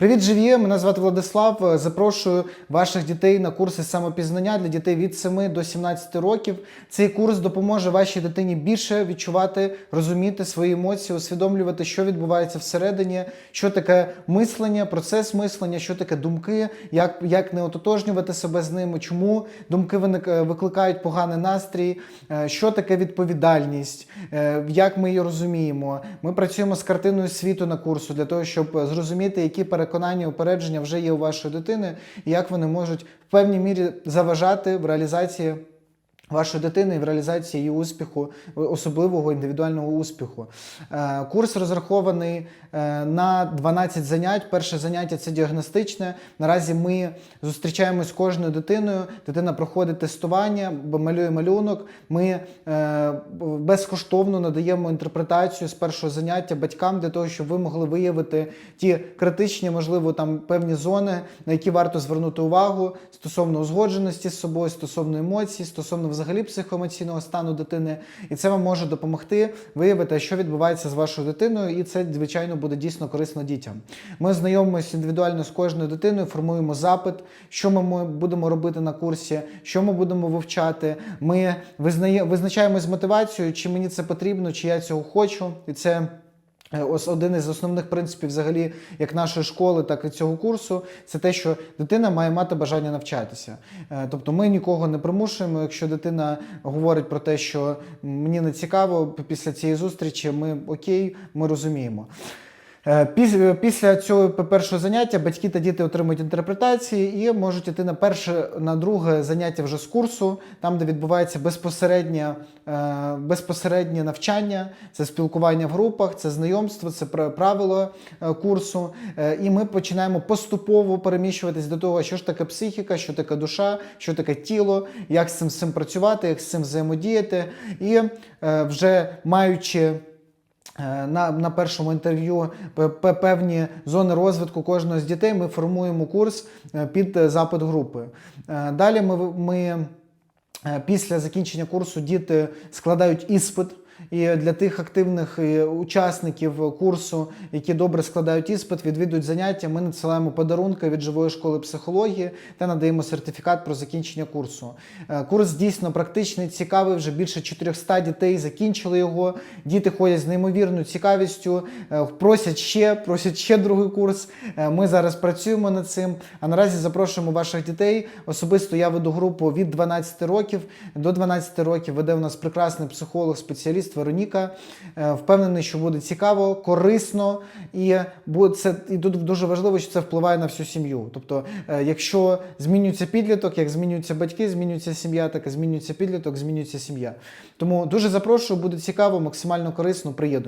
Привіт, живі! Мене звати Владислав. Запрошую ваших дітей на курси самопізнання для дітей від 7 до 17 років. Цей курс допоможе вашій дитині більше відчувати, розуміти свої емоції, усвідомлювати, що відбувається всередині, що таке мислення, процес мислення, що таке думки, як, як не ототожнювати себе з ними, чому думки виник- викликають поганий настрій, е, що таке відповідальність, е, як ми її розуміємо. Ми працюємо з картиною світу на курсу для того, щоб зрозуміти, які переконання, упередження вже є у вашої дитини, і як вони можуть в певній мірі заважати в реалізації. Вашої дитини в реалізації її успіху, особливого індивідуального успіху. Е, Курс розрахований е, на 12 занять. Перше заняття це діагностичне. Наразі ми зустрічаємось з кожною дитиною. Дитина проходить тестування, малює малюнок. Ми е, безкоштовно надаємо інтерпретацію з першого заняття батькам для того, щоб ви могли виявити ті критичні, можливо, там певні зони, на які варто звернути увагу стосовно узгодженості з собою, стосовно емоцій, стосовно взагалі психоемоційного стану дитини. І це вам може допомогти виявити, що відбувається з вашою дитиною, і це, звичайно, буде дійсно корисно дітям. Ми знайомимося індивідуально з кожною дитиною, формуємо запит, що ми будемо робити на курсі, що ми будемо вивчати. Ми визнає, визначаємось з мотивацією, чи мені це потрібно, чи я цього хочу. І це. Е, Ось один із основних принципів, взагалі, як нашої школи, так і цього курсу, це те, що дитина має мати бажання навчатися. Е, Тобто ми нікого не примушуємо. Якщо дитина говорить про те, що мені не цікаво після цієї зустрічі, ми окей, ми розуміємо. Е, піс- Після цього першого заняття батьки та діти отримують інтерпретації і можуть іти на перше, на друге заняття вже з курсу, там, де відбувається безпосереднє, е, безпосереднє навчання, це спілкування в групах, це знайомство, це пра- правило е, курсу. Е, І ми починаємо поступово переміщуватись до того, що ж таке психіка, що таке душа, що таке тіло, як з цим, з цим працювати, як з цим взаємодіяти. І е, вже маючи. Е, На, на першому інтерв'ю певні зони розвитку кожного з дітей ми формуємо курс е, під запит групи. Е, Далі ми, ми після закінчення курсу діти складають іспит. І для тих активних е, учасників курсу, які добре складають іспит, відвідують заняття, ми надсилаємо подарунки від живої школи психології та надаємо сертифікат про закінчення курсу. Е, Курс дійсно практичний, цікавий. Вже більше 400 дітей закінчили його. Діти ходять з неймовірною цікавістю, е, просять ще, просять ще другий курс. Ми зараз працюємо над цим. А наразі запрошуємо ваших дітей. Особисто я веду групу від 12 років до 12 років. Веде у нас прекрасний психолог, спеціаліст Вероніка. Е, Впевнений, що буде цікаво, корисно і буде це і тут дуже важливо, що це впливає на всю сім'ю. Тобто, е, якщо змінюється підліток, як змінюються батьки, змінюється сім'я, так і змінюється підліток, змінюється сім'я. Тому дуже запрошую, буде цікаво, максимально корисно. Приєднуйтесь.